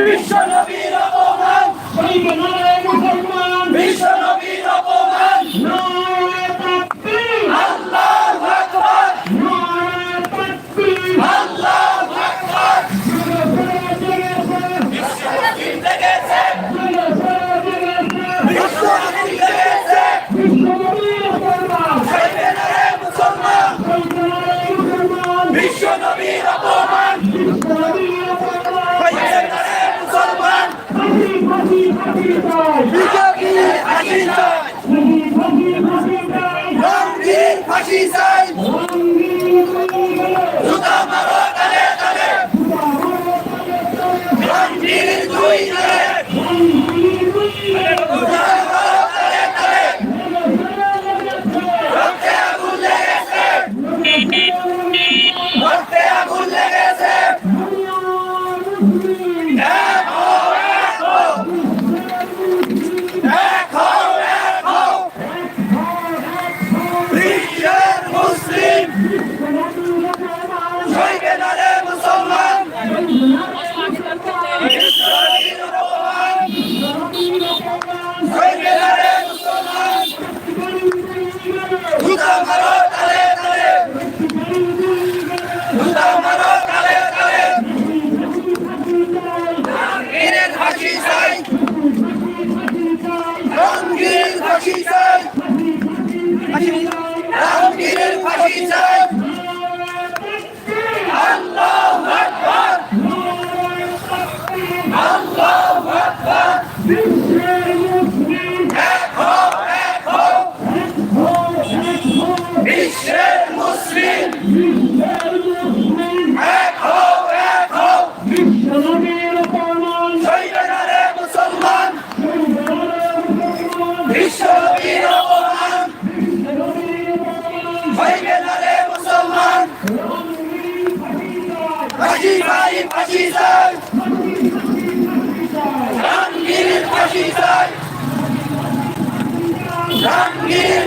বিশ্ব নবীর অপমান ফাঁসি। রামবীরের ফাঁসি চাই। আল্লাহু আকবার। আল্লাহু আকবার। বিশ্বের মুসলিম। ফাঁসি চাই রামগিরির ফাঁসি চাই রামগিরির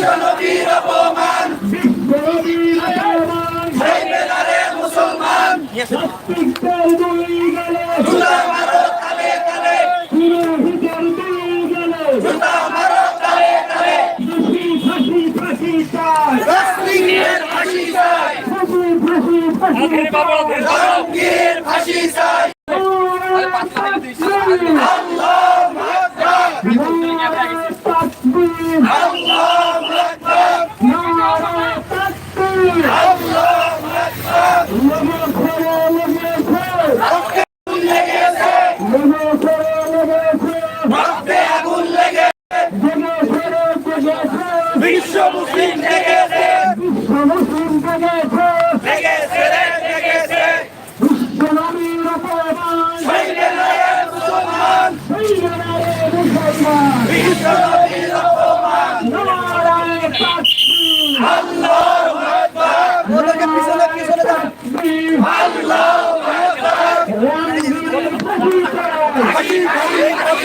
বিশ্বনবীর অপমান। খাইবে না রে মুসলমান। জুতা মারো তালে তালে। জুতা মারো তালে তালে। ফাঁসি ফাঁসি ফাঁসি ফাঁসি চাই। আল্লাহ আকবার। আল্লাহ আকবার।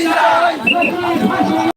জিন্দাবাদ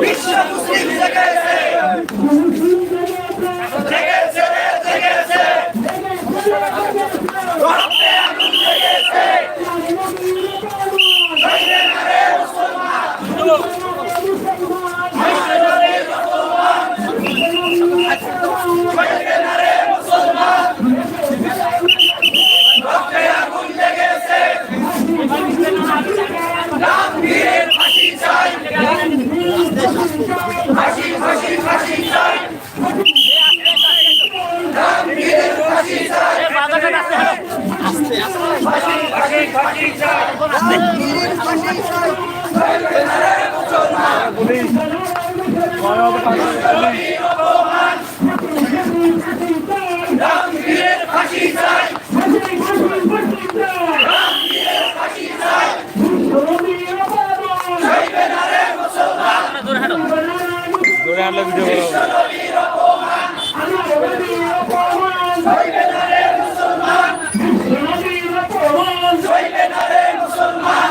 বিশ্ব মুসলিম জায়গায় ফাঁসি চাই জয়বে না রে মুসলমান নবীর অপমান রামবীরের ফাঁসি চাই রামবীরের ফাঁসি চাই জয়বে না রে মুসলমান নবীর অপমান জয়বে না রে মুসলমান জয়বে না রে মুসলমান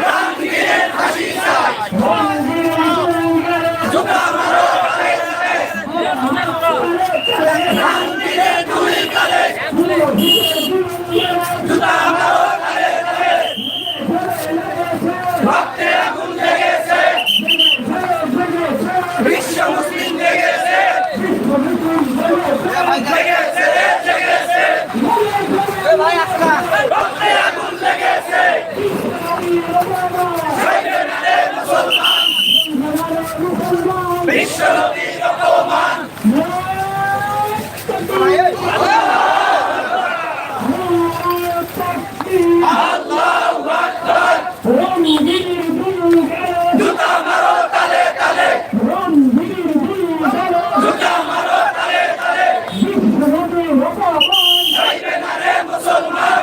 রামবীরের ফাঁসি চাই জুতা মারো গালে গালে রামবীরের গুলি গালে জুতা মারো গালে গালে রক্তে আগুন লেগেছে বিশ্ব মুসলিম লেগেছে লেগেছে রে লেগেছে রক্তে আগুন লেগেছে জয়বে না রে মুসলমান বিশ্ব নবীর অপমান আল্লাহু আকবার জুতা মারো তালে তালে জুতা মারো তালে তালে জয়বে না রে মুসলমান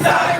চাই